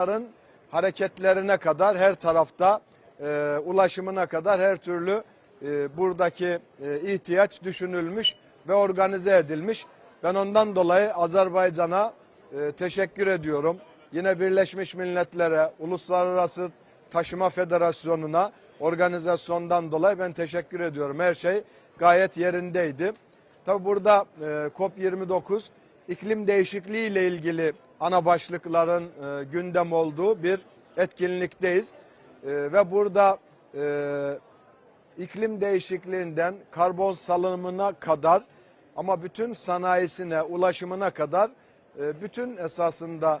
Onların hareketlerine kadar her tarafta e, ulaşımına kadar her türlü e, buradaki e, ihtiyaç düşünülmüş ve organize edilmiş. Ben ondan dolayı Azerbaycan'a e, teşekkür ediyorum. Yine Birleşmiş Milletler'e, Uluslararası Taşıma Federasyonu'na organizasyondan dolayı ben teşekkür ediyorum. Her şey gayet yerindeydi. Tabi burada e, COP29 iklim değişikliği ile ilgili ana başlıkların e, gündem olduğu bir etkinlikteyiz. E, ve burada e, iklim değişikliğinden karbon salınımına kadar ama bütün sanayisine, ulaşımına kadar e, bütün esasında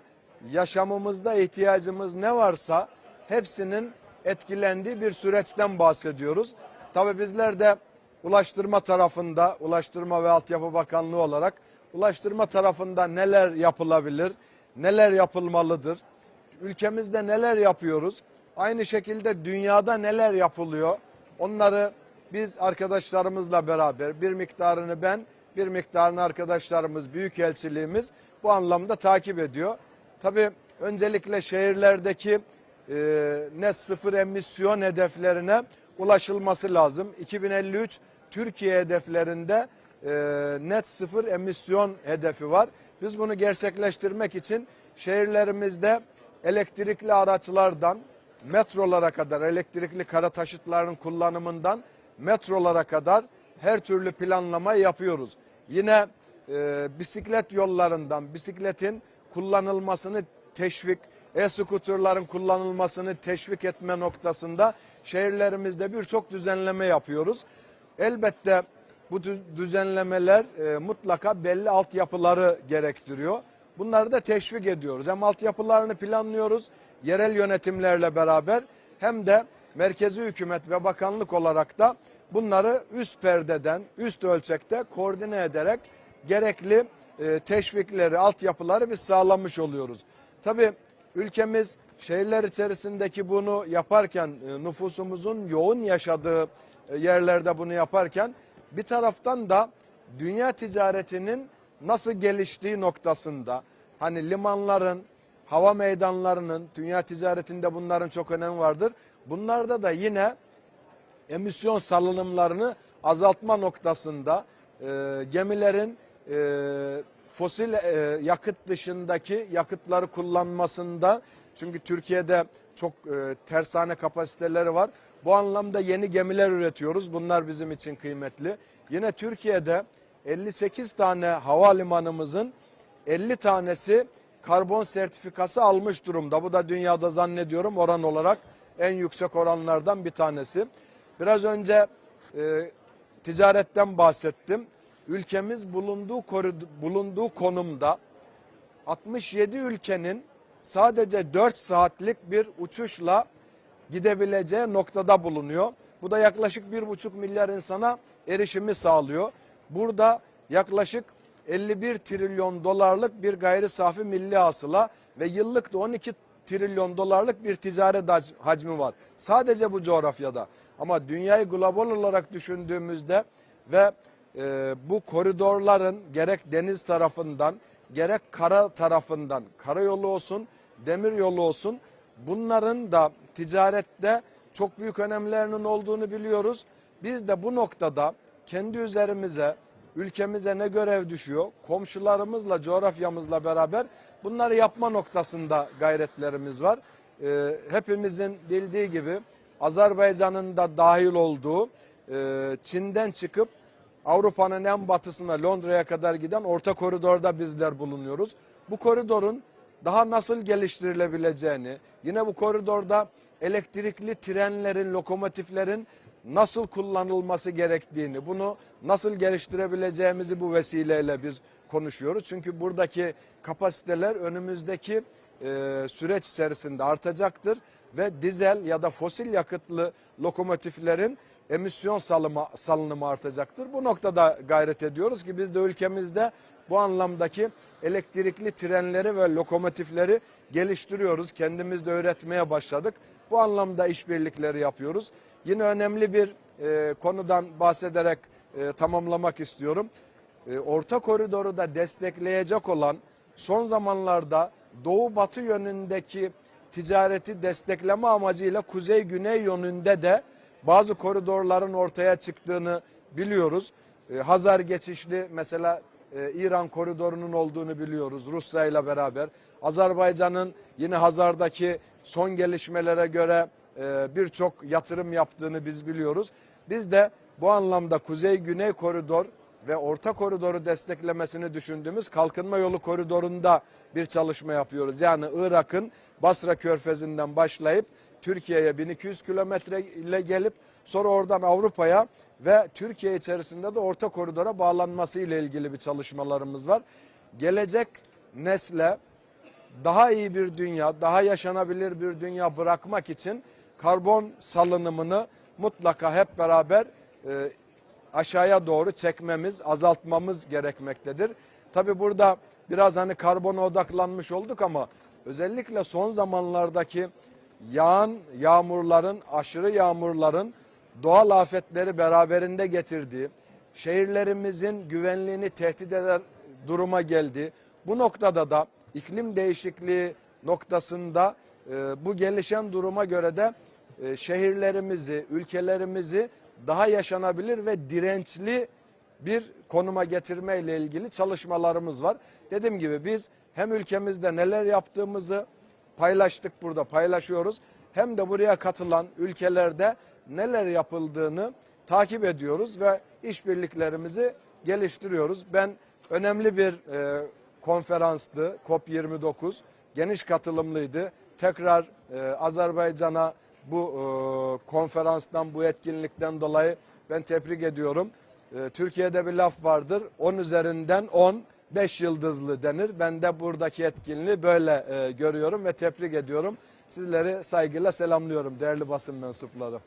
yaşamımızda ihtiyacımız ne varsa hepsinin etkilendiği bir süreçten bahsediyoruz. Tabii bizler de ulaştırma tarafında, Ulaştırma ve Altyapı Bakanlığı olarak ulaştırma tarafında neler yapılabilir, neler yapılmalıdır, ülkemizde neler yapıyoruz, aynı şekilde dünyada neler yapılıyor, onları biz arkadaşlarımızla beraber bir miktarını ben, bir miktarını arkadaşlarımız, büyükelçiliğimiz bu anlamda takip ediyor. Tabii öncelikle şehirlerdeki e, net sıfır emisyon hedeflerine ulaşılması lazım. 2053 Türkiye hedeflerinde e, net sıfır emisyon hedefi var. Biz bunu gerçekleştirmek için şehirlerimizde elektrikli araçlardan metrolara kadar, elektrikli kara taşıtların kullanımından metrolara kadar her türlü planlamayı yapıyoruz. Yine e, bisiklet yollarından bisikletin kullanılmasını teşvik, e-skuterların kullanılmasını teşvik etme noktasında şehirlerimizde birçok düzenleme yapıyoruz. Elbette bu dü- düzenlemeler e, mutlaka belli altyapıları gerektiriyor. Bunları da teşvik ediyoruz. Hem altyapılarını planlıyoruz yerel yönetimlerle beraber hem de merkezi hükümet ve bakanlık olarak da bunları üst perdeden, üst ölçekte koordine ederek gerekli e, teşvikleri, altyapıları biz sağlamış oluyoruz. Tabii ülkemiz şehirler içerisindeki bunu yaparken e, nüfusumuzun yoğun yaşadığı yerlerde bunu yaparken bir taraftan da dünya ticaretinin nasıl geliştiği noktasında hani limanların, hava meydanlarının, dünya ticaretinde bunların çok önemi vardır. Bunlarda da yine emisyon salınımlarını azaltma noktasında e, gemilerin e, fosil e, yakıt dışındaki yakıtları kullanmasında çünkü Türkiye'de çok e, tersane kapasiteleri var. Bu anlamda yeni gemiler üretiyoruz. Bunlar bizim için kıymetli. Yine Türkiye'de 58 tane havalimanımızın 50 tanesi karbon sertifikası almış durumda. Bu da dünyada zannediyorum oran olarak en yüksek oranlardan bir tanesi. Biraz önce e, ticaretten bahsettim. Ülkemiz bulunduğu bulunduğu konumda 67 ülkenin sadece 4 saatlik bir uçuşla gidebileceği noktada bulunuyor. Bu da yaklaşık 1,5 milyar insana erişimi sağlıyor. Burada yaklaşık 51 trilyon dolarlık bir gayri safi milli hasıla ve yıllık da 12 trilyon dolarlık bir ticaret hac- hacmi var. Sadece bu coğrafyada. Ama dünyayı global olarak düşündüğümüzde ve e, bu koridorların gerek deniz tarafından gerek kara tarafından karayolu olsun demir yolu olsun bunların da ticarette çok büyük önemlerinin olduğunu biliyoruz. Biz de bu noktada kendi üzerimize ülkemize ne görev düşüyor? Komşularımızla, coğrafyamızla beraber bunları yapma noktasında gayretlerimiz var. Ee, hepimizin bildiği gibi Azerbaycan'ın da dahil olduğu e, Çin'den çıkıp Avrupa'nın en batısına Londra'ya kadar giden orta koridorda bizler bulunuyoruz. Bu koridorun daha nasıl geliştirilebileceğini, yine bu koridorda elektrikli trenlerin, lokomotiflerin nasıl kullanılması gerektiğini, bunu nasıl geliştirebileceğimizi bu vesileyle biz konuşuyoruz. Çünkü buradaki kapasiteler önümüzdeki e, süreç içerisinde artacaktır ve dizel ya da fosil yakıtlı lokomotiflerin emisyon salımı, salınımı artacaktır. Bu noktada gayret ediyoruz ki biz de ülkemizde bu anlamdaki elektrikli trenleri ve lokomotifleri geliştiriyoruz. Kendimiz de öğretmeye başladık. Bu anlamda işbirlikleri yapıyoruz. Yine önemli bir e, konudan bahsederek e, tamamlamak istiyorum. E, Orta koridoru da destekleyecek olan son zamanlarda doğu batı yönündeki ticareti destekleme amacıyla kuzey-güney yönünde de bazı koridorların ortaya çıktığını biliyoruz. E, Hazar geçişli mesela e, İran koridorunun olduğunu biliyoruz Rusya ile beraber. Azerbaycan'ın yine Hazar'daki son gelişmelere göre e, birçok yatırım yaptığını biz biliyoruz. Biz de bu anlamda kuzey-güney koridor ve orta koridoru desteklemesini düşündüğümüz kalkınma yolu koridorunda bir çalışma yapıyoruz. Yani Irak'ın Basra Körfezi'nden başlayıp Türkiye'ye 1200 kilometre ile gelip sonra oradan Avrupa'ya ve Türkiye içerisinde de orta koridora bağlanması ile ilgili bir çalışmalarımız var. Gelecek nesle daha iyi bir dünya, daha yaşanabilir bir dünya bırakmak için karbon salınımını mutlaka hep beraber e, aşağıya doğru çekmemiz, azaltmamız gerekmektedir. Tabi burada biraz hani karbona odaklanmış olduk ama özellikle son zamanlardaki yağan yağmurların, aşırı yağmurların doğal afetleri beraberinde getirdiği, şehirlerimizin güvenliğini tehdit eder duruma geldi. Bu noktada da iklim değişikliği noktasında e, bu gelişen duruma göre de e, şehirlerimizi, ülkelerimizi daha yaşanabilir ve dirençli bir konuma getirme ile ilgili çalışmalarımız var. Dediğim gibi biz hem ülkemizde neler yaptığımızı paylaştık burada paylaşıyoruz. Hem de buraya katılan ülkelerde neler yapıldığını takip ediyoruz ve işbirliklerimizi geliştiriyoruz. Ben önemli bir e, konferanstı COP29 geniş katılımlıydı. Tekrar e, Azerbaycan'a bu e, konferanstan bu etkinlikten dolayı ben tebrik ediyorum. E, Türkiye'de bir laf vardır 10 üzerinden 10 5 yıldızlı denir. Ben de buradaki etkinliği böyle e, görüyorum ve tebrik ediyorum. Sizleri saygıyla selamlıyorum değerli basın mensupları.